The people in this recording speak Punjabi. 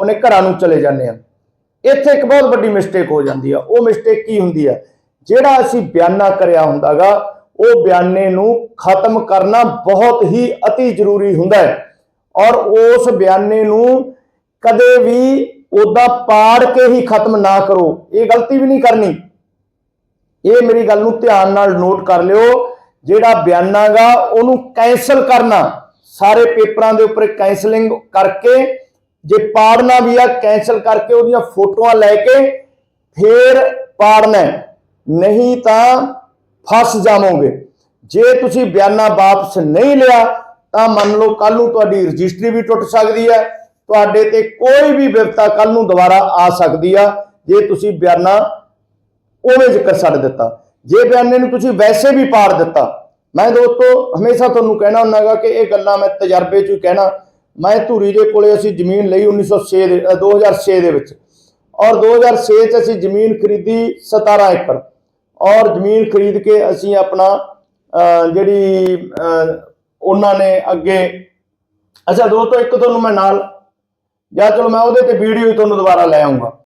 ਉਹਨੇ ਘਰਾਂ ਨੂੰ ਚਲੇ ਜਾਂਦੇ ਆ। ਇੱਥੇ ਇੱਕ ਬਹੁਤ ਵੱਡੀ ਮਿਸਟੇਕ ਹੋ ਜਾਂਦੀ ਆ। ਉਹ ਮਿਸਟੇਕ ਕੀ ਹੁੰਦੀ ਆ? ਜਿਹੜਾ ਅਸੀਂ ਬਿਆਨਾ ਕਰਿਆ ਹੁੰਦਾਗਾ, ਉਹ ਬਿਆਨੇ ਨੂੰ ਖਤਮ ਕਰਨਾ ਬਹੁਤ ਹੀ ਅਤੀ ਜ਼ਰੂਰੀ ਹੁੰਦਾ ਹੈ। ਔਰ ਉਸ ਬਿਆਨੇ ਨੂੰ ਕਦੇ ਵੀ ਉਦਾਂ ਪਾੜ ਕੇ ਹੀ ਖਤਮ ਨਾ ਕਰੋ। ਇਹ ਗਲਤੀ ਵੀ ਨਹੀਂ ਕਰਨੀ। ਇਹ ਮੇਰੀ ਗੱਲ ਨੂੰ ਧਿਆਨ ਨਾਲ ਨੋਟ ਕਰ ਲਿਓ। ਜਿਹੜਾ ਬਿਆਨਾਗਾ, ਉਹਨੂੰ ਕੈਨਸਲ ਕਰਨਾ। ਸਾਰੇ ਪੇਪਰਾਂ ਦੇ ਉੱਪਰ ਕੈਂਸਲਿੰਗ ਕਰਕੇ ਜੇ ਪਾੜਨਾ ਵੀ ਆ ਕੈਨਸਲ ਕਰਕੇ ਉਹਦੀਆਂ ਫੋਟੋਆਂ ਲੈ ਕੇ ਫੇਰ ਪਾੜਨਾ ਨਹੀਂ ਤਾਂ ਫਸ ਜਾਵੋਗੇ। ਜੇ ਤੁਸੀਂ ਬਿਆਨਾ ਵਾਪਸ ਨਹੀਂ ਲਿਆ, ਤਾਂ ਮੰਨ ਲਓ ਕੱਲ ਨੂੰ ਤੁਹਾਡੀ ਰਜਿਸਟਰੀ ਵੀ ਟੁੱਟ ਸਕਦੀ ਹੈ। ਤੁਹਾਡੇ ਤੇ ਕੋਈ ਵੀ ਵਿਪਤਾ ਕੱਲ ਨੂੰ ਦੁਬਾਰਾ ਆ ਸਕਦੀ ਆ, ਜੇ ਤੁਸੀਂ ਬਿਆਨਾ ਉਵੇਂ ਜ਼ਿਕਰ ਛੱਡ ਦਿੱਤਾ। ਜੇ ਬਿਆਨੇ ਨੂੰ ਤੁਸੀਂ ਵੈਸੇ ਵੀ ਪਾੜ ਦਿੱਤਾ, ਮੈਂ ਦੋਸਤੋ ਹਮੇਸ਼ਾ ਤੁਹਾਨੂੰ ਕਹਿਣਾ ਹੁੰਨਾਗਾ ਕਿ ਇਹ ਗੱਲਾਂ ਮੈਂ ਤਜਰਬੇ ਚ ਹੀ ਕਹਿਣਾ। ਮੈਂ ਧੂਰੀ ਦੇ ਕੋਲੇ ਅਸੀਂ ਜ਼ਮੀਨ ਲਈ 1906 ਦੇ ਅ, 2006 ਦੇ ਵਿੱਚ। ਔਰ 2006 ਚ ਅਸੀਂ ਜ਼ਮੀਨ ਖਰੀਦੀ 17 ਏਕੜ। ਔਰ ਜ਼ਮੀਨ ਖਰੀਦ ਕੇ ਅਸੀਂ ਆਪਣਾ ਜਿਹੜੀ ਉਹਨਾਂ ਨੇ ਅੱਗੇ ਅੱਛਾ ਦੋਸਤੋ ਇੱਕ ਤੁਹਾਨੂੰ ਮੈਂ ਨਾਲ ਜਾਂ ਚਲੋ ਮੈਂ ਉਹਦੇ ਤੇ ਵੀਡੀਓ ਹੀ ਤੁਹਾਨੂੰ ਦੁਬਾਰਾ ਲੈ ਆਉਂਗਾ